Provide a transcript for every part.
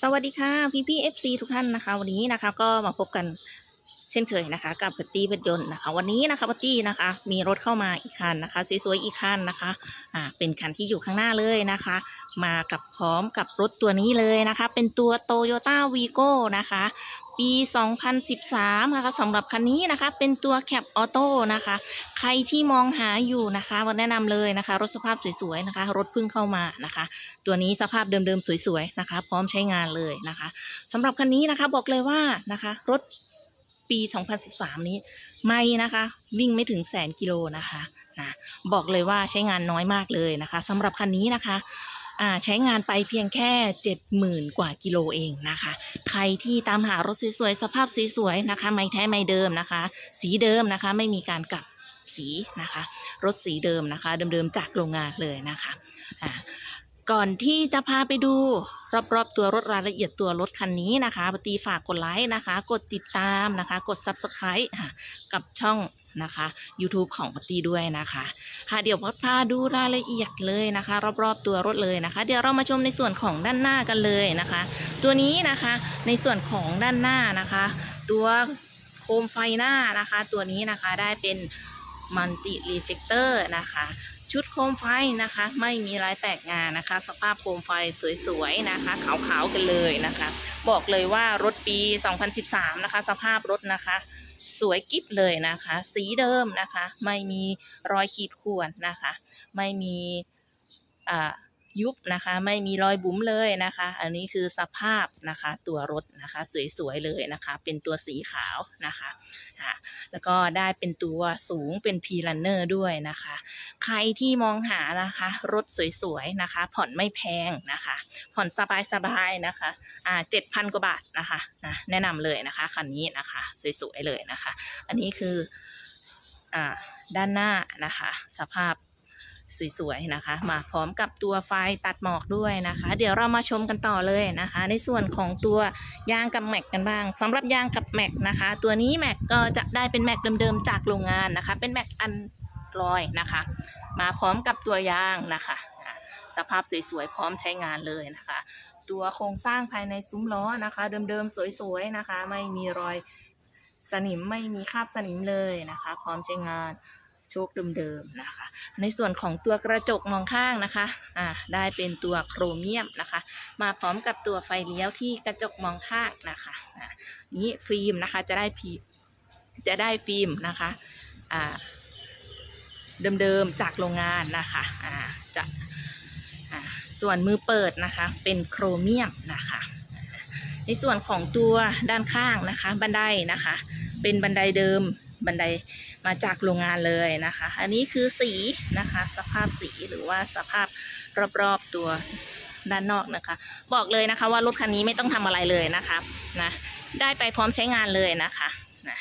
สวัสดีค่ะพี่พี่เอฟซีทุกท่านนะคะ วันนี้นะคะก็มาพบกัน เช่นเคยนะคะ กับปตี้เป็นยนต์นะคะ วันนี้นะคะปตี้นะคะ มีรถเข้ามาอีกคันนะคะสวยๆอีกคันนะคะอ่าเป็นคันที่อยู่ข้างหน้าเลยนะคะ มากับพร้อมกับรถตัวนี้เลยนะคะ เป็นตัว t o y o t a v i g o นะคะปี 2013 นะคะสำหรับคันนี้นะคะ เป็นตัวแคปออโต้นะคะ ใครที่มองหาอยู่นะคะวันแนะนำเลยนะคะ รถสภาพสวยๆนะคะ รถเพิ่งเข้ามานะคะ ตัวนี้สภาพเดิมๆ สวยๆนะคะ พร้อมใช้งานเลยนะคะสำหรับคันนี้นะคะบอกเลยว่านะคะ รถ ปี 2013 นี้ไม่นะคะ วิ่งไม่ถึงแสนกิโลนะคะนะบอกเลยว่าใช้งานน้อยมากเลยนะคะสำหรับคันนี้นะคะอ่าใช้งานไปเพียงแค่ 70,000 กว่ากิโลเองนะคะ ใครที่ตามหารถสวยๆสภาพสวยๆนะคะ ไม่แท้ไม่เดิมนะคะ สีเดิมนะคะ ไม่มีการกลับสีนะคะ รถสีเดิมนะคะ เดิมๆจากโรงงานเลยนะคะอ่า ก่อนที่จะพาไปดูรอบๆตัวรถรายละเอียดตัวรถคันนี้นะคะปตีฝากกดไลค์นะคะ กดติดตามนะคะ กด Subscribe ค่ะกับช่องนะคะ YouTube ของปตีด้วยนะคะค่ะเดี๋ยวพาดูรายละเอียดเลยนะคะ รอบๆตัวรถเลยนะคะ เดี๋ยวเรามาชมในส่วนของด้านหน้ากันเลยนะคะ ตัวนี้นะคะในส่วนของด้านหน้านะคะ ตัวโคมไฟหน้านะคะ ตัวนี้นะคะได้เป็นมัลติรีเฟกเตอร์นะคะ ชุดโคมไฟนะคะ ไม่มีลายแตกงานนะคะ สภาพโคมไฟสวยๆนะคะ ขาวๆกันเลยนะคะ บอกเลยว่ารถปี 2013 นะคะ สภาพรถนะคะ สวยกิ๊บเลยนะคะ สีเดิมนะคะ ไม่มีรอยขีดข่วนนะคะ ไม่มีอ่า ยุบนะคะ ไม่มีรอยบุ๋มเลยนะคะ อันนี้คือสภาพนะคะ ตัวรถนะคะ สวยๆเลยนะคะ เป็นตัวสีขาวนะคะอ่าแล้วก็ได้เป็นตัวสูงเป็นพีลันเนอร์ด้วยนะคะ ใครที่มองหานะคะ รถสวยๆนะคะ ผ่อนไม่แพงนะคะ ผ่อนสบายๆนะคะอ่าเจ็ดพันกว่าบาทนะคะนะแนะนำเลยนะคะคันนี้นะคะสวยๆเลยนะคะ อันนี้คืออ่าด้านหน้านะคะ สภาพ สวยๆนะคะ มาพร้อมกับตัวไฟตัดหมอกด้วยนะคะ เดี๋ยวเรามาชมกันต่อเลยนะคะ ในส่วนของตัวยางกับแม็กกันบ้างสำหรับยางกับแม็กนะคะ ตัวนี้แม็กก็จะได้เป็นแม็กเดิมๆจากโรงงานนะคะ เป็นแม็กอันรอยนะคะ มาพร้อมกับตัวยางนะคะสภาพสวยๆพร้อมใช้งานเลยนะคะ ตัวโครงสร้างภายในซุ้มล้อนะคะ เดิมๆสวยๆนะคะ ไม่มีรอยสนิมไม่มีคราบสนิมเลยนะคะ พร้อมใช้งาน ชคเดิมๆนะคะ ในส่วนของตัวกระจกมองข้างนะคะอ่าได้เป็นตัวโครเมียมนะคะ มาพร้อมกับตัวไฟเลี้ยวที่กระจกมองข้างนะคะอ่านี้ฟิล์มนะคะจะได้พีจะได้ฟิล์มนะคะอ่าเดิมๆจากโรงงานนะคะอ่าจะอ่าส่วนมือเปิดนะคะเป็นโครเมียมนะคะในส่วนของตัวด้านข้างนะคะ บันไดนะคะ เป็นบันไดเดิม บันไดมาจากโรงงานเลยนะคะ อันนี้คือสีนะคะ สภาพสีหรือว่าสภาพรอบๆตัวด้านนอกนะคะ บอกเลยนะคะว่ารถคันนี้ไม่ต้องทำอะไรเลยนะคะนะได้ไปพร้อมใช้งานเลยนะคะนะ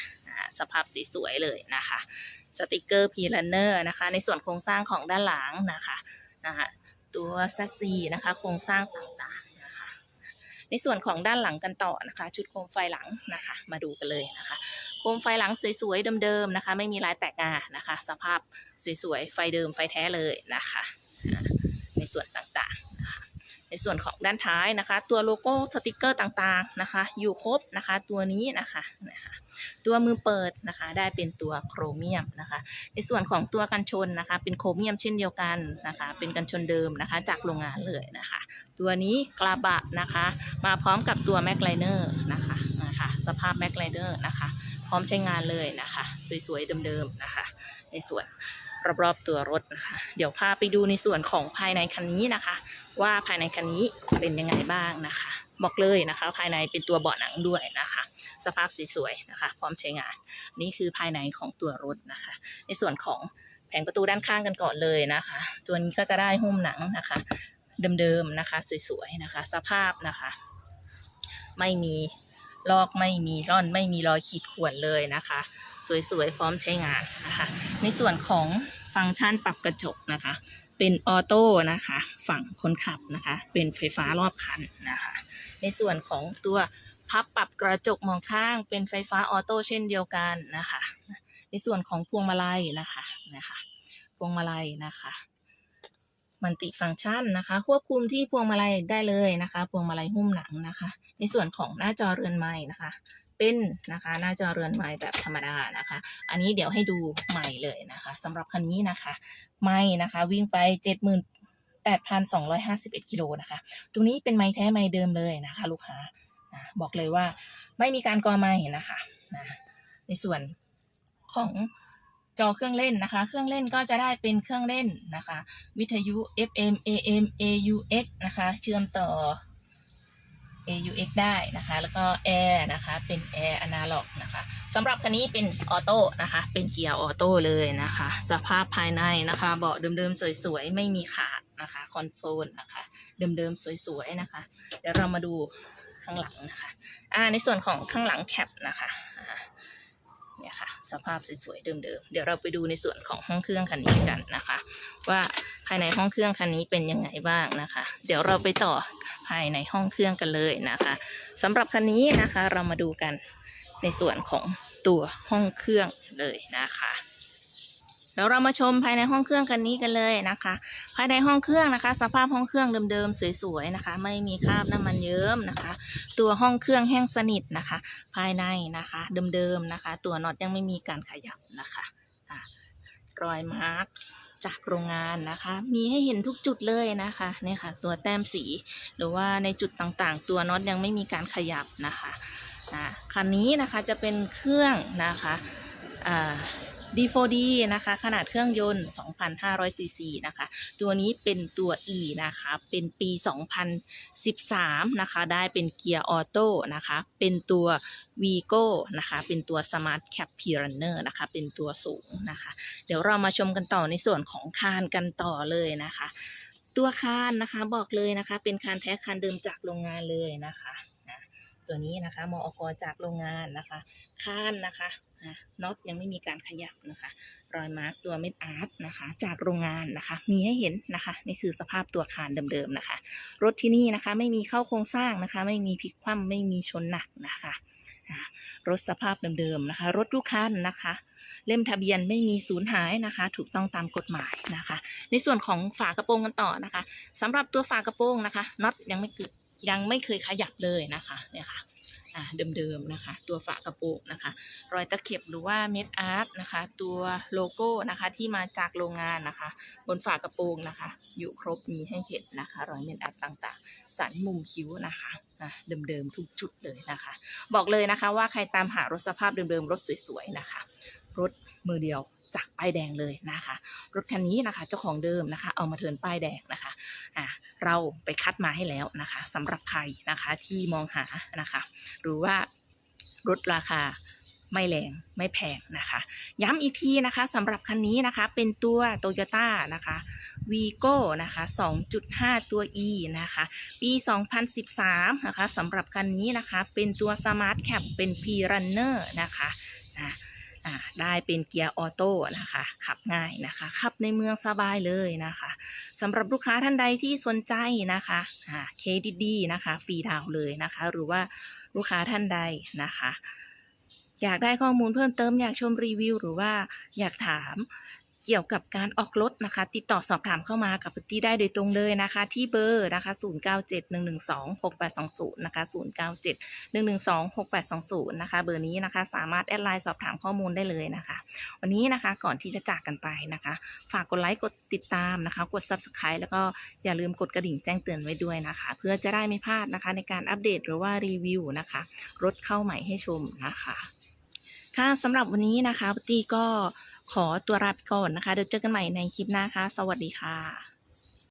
สภาพสีสวยเลยนะคะสติกเกอร์พีลันเนอร์นะคะ ในส่วนโครงสร้างของด้านหลังนะคะนะคะตัวแซสซีนะคะ โครงสร้างต่างๆนะคะ ในส่วนของด้านหลังกันต่อนะคะ ชุดโคมไฟหลังนะคะ มาดูกันเลยนะคะ มไฟหลังสวยๆเดิมๆนะคะ ไม่มีลายแตกงานะคะ สภาพสวยๆไฟเดิมไฟแท้เลยนะคะ ในส่วนต่างๆนะคะในส่วนของด้านท้ายนะคะ ตัวโลโก้สติกเกอร์ต่างๆนะคะ อยู่ครบนะคะ ตัวนี้นะคะนะคะ ตัวมือเปิดนะคะ ได้เป็นตัวโครเมียมนะคะ ในส่วนของตัวกันชนนะคะ เป็นโครเมียมเช่นเดียวกันนะคะ เป็นกันชนเดิมนะคะ จากโรงงานเลยนะคะ ตัวนี้กระบะนะคะ มาพร้อมกับตัวแม็กไลเนอร์นะคะนะคะ สภาพแม็กไลเนอร์นะคะ ร้อมใช้งานเลยนะคะ สวยๆเดิมๆนะคะ ในส่วนรอบๆตัวรถนะคะ เดี๋ยวพาไปดูในส่วนของภายในคันนี้นะคะ ว่าภายในคันนี้เป็นยังไงบ้างนะคะ บอกเลยนะคะ ภายในเป็นตัวเบาะหนังด้วยนะคะ สภาพสวยๆนะคะ พร้อมใช้งาน นี่คือภายในของตัวรถนะคะ ในส่วนของแผงประตูด้านข้างกันก่อนเลยนะคะ ตัวนี้ก็จะได้หุ้มหนังนะคะเดิมๆนะคะ สวยๆนะคะ สภาพนะคะ ไม่มี ลอกไม่มีร่อนไม่มีรอยขีดข่วนเลยนะคะ สวยๆพร้อมใช้งานนะคะ ในส่วนของฟังก์ชันปรับกระจกนะคะ เป็นออโต้นะคะ ฝั่งคนขับนะคะ เป็นไฟฟ้ารอบคันนะคะ ในส่วนของตัวพับปรับกระจกมองข้างเป็นไฟฟ้าออโต้เช่นเดียวกันนะคะ ในส่วนของพวงมาลัยนะคะนะคะ พวงมาลัยนะคะ มันติฟังก์ชันนะคะ ควบคุมที่พวงมาลัยได้เลยนะคะ พวงมาลัยหุ้มหนังนะคะ ในส่วนของหน้าจอเรือนไม้นะคะ เป็นนะคะ หน้าจอเรือนไม้แบบธรรมดานะคะ อันนี้เดี๋ยวให้ดูใหม่เลยนะคะสำหรับคันนี้นะคะ ไม่นะคะ วิ่งไปเจ็ดหมื่นแปดพันสองร้อยห้าสิบเอ็ดกิโลนะคะ ตรงนี้เป็นไม้แท้ไม้เดิมเลยนะคะ ลูกค้านะบอกเลยว่าไม่มีการกอไม้นะคะนะในส่วนของ จอเครื่องเล่นนะคะ เครื่องเล่นก็จะได้เป็นเครื่องเล่นนะคะ วิทยุ FM AM AUX นะคะ เชื่อมต่อ AUX ได้นะคะ แล้วก็แอร์นะคะ เป็นแอร์อนาล็อกนะคะสำหรับคันนี้เป็นออโต้นะคะ เป็นเกียร์ออโต้เลยนะคะ สภาพภายในนะคะ เบาะเดิมๆ สวยๆ ไม่มีขาดนะคะ คอนโซลนะคะ เดิมๆ สวยๆ นะคะ เดี๋ยวเรามาดูข้างหลังนะคะ อ่า ในส่วนของข้างหลังแคปนะคะ เนี่ยค่ะ สภาพสวยๆเดิมๆ เดี๋ยวเราไปดูในส่วนของห้องเครื่องคันนี้กันนะคะ ว่าภายในห้องเครื่องคันนี้เป็นยังไงบ้างนะคะ เดี๋ยวเราไปต่อภายในห้องเครื่องกันเลยนะคะสำหรับคันนี้นะคะเรามาดูกันในส่วนของตัวห้องเครื่องเลยนะคะ เดี๋ยวเรามาชมภายในห้องเครื่องคันนี้กันเลยนะคะ ภายในห้องเครื่องนะคะ สภาพห้องเครื่องเดิมๆสวยๆนะคะ ไม่มีคราบน้ำมันเยิ้มนะคะ ตัวห้องเครื่องแห้งสนิทนะคะ ภายในนะคะเดิมๆนะคะ ตัวน็อตยังไม่มีการขยับนะคะอะรอยมาร์กจากโรงงานนะคะ มีให้เห็นทุกจุดเลยนะคะนี่ค่ะ ตัวแต้มสี หรือว่าในจุดต่างๆ ตัวน็อตยังไม่มีการขยับนะคะอะคันนี้นะคะจะเป็นเครื่องนะคะอ่า D4D นะคะ ขนาดเครื่องยนต์ 2,500 ซีซีนะคะ ตัวนี้เป็นตัว E นะคะ เป็นปี 2013 นะคะ ได้เป็นเกียร์ออโต้นะคะ เป็นตัว Vigo นะคะ เป็นตัว Smart Cap P Runner นะคะ เป็นตัวสูงนะคะ เดี๋ยวเรามาชมกันต่อในส่วนของคานกันต่อเลยนะคะ ตัวคานนะคะบอกเลยนะคะ เป็นคานแท้คานเดิมจากโรงงานเลยนะคะ ตัวนี้นะคะมอกจากโรงงานนะคะคานนะคะน็อตยังไม่มีการขยับนะคะ รอยมาร์กตัวเม็ดอาร์ตนะคะ จากโรงงานนะคะ มีให้เห็นนะคะ นี่คือสภาพตัวคานเดิมๆนะคะ รถที่นี่นะคะ ไม่มีเข้าโครงสร้างนะคะ ไม่มีพลิกคว่ำไม่มีชนหนักนะคะรถสภาพเดิมๆนะคะ รถทุกคันนะคะ เล่มทะเบียนไม่มีสูญหายนะคะ ถูกต้องตามกฎหมายนะคะ ในส่วนของฝากระโปรงกันต่อนะคะสำหรับตัวฝากระโปรงนะคะน็อตยังไม่เกิด ยังไม่เคยขยับเลยนะคะเนี่ยค่ะเดิมๆนะคะ ตัวฝากระโปรงนะคะ รอยตะเข็บหรือว่าเม็ดอาร์ตนะคะ ตัวโลโก้นะคะที่มาจากโรงงานนะคะ บนฝากระโปรงนะคะ อยู่ครบมีให้เห็นนะคะ รอยเม็ดอาร์ตต่างๆ สันมุมคิ้วนะคะอะเดิมๆทุกจุดเลยนะคะ บอกเลยนะคะว่าใครตามหารถสภาพเดิมๆรถสวยๆนะคะ รถมือเดียวจากป้ายแดงเลยนะคะ รถคันนี้นะคะ เจ้าของเดิมนะคะ เอามาเทินป้ายแดงนะคะอะเราไปคัดมาให้แล้วนะคะสำหรับใครนะคะที่มองหานะคะ หรือว่ารถราคาไม่แรงไม่แพงนะคะ ย้ำอีกทีนะคะสำหรับคันนี้นะคะเป็นตัว Toyota นะคะ Vigo นะคะ 2.5 ตัว E นะคะ ปี 2013 นะคะสำหรับคันนี้นะคะ เป็นตัว Smart Cap เป็น P Runner นะคะอะอ่า ได้เป็นเกียร์ออโต้นะคะ ขับง่ายนะคะ ขับในเมืองสบายเลยนะคะสำหรับลูกค้าท่านใดที่สนใจนะคะเคดีดีนะคะฟรีดาวเลยนะคะ หรือว่าลูกค้าท่านใดนะคะ อยากได้ข้อมูลเพิ่มเติมอยากชมรีวิว หรือว่าอยากถาม เกี่ยวกับการออกรถนะคะ ติดต่อสอบถามเข้ามากับพุตตี้ได้โดยตรงเลยนะคะ ที่เบอร์นะคะ 0971126820 นะคะ 0971126820 นะคะ เบอร์นี้นะคะ สามารถแอดไลน์สอบถามข้อมูลได้เลยนะคะ วันนี้นะคะก่อนที่จะจากกันไปนะคะ ฝากกดไลค์กดติดตามนะคะ กด Subscribe แล้วก็อย่าลืมกดกระดิ่งแจ้งเตือนไว้ด้วยนะคะ เพื่อจะได้ไม่พลาดนะคะ ในการอัปเดตหรือว่ารีวิวนะคะ รถเข้าใหม่ให้ชมนะคะค่ะสำหรับวันนี้นะคะปตตี้ก็ ขอตัวลาไปก่อนนะคะ เดี๋ยวเจอกันใหม่ในคลิปหน้าค่ะ สวัสดีค่ะ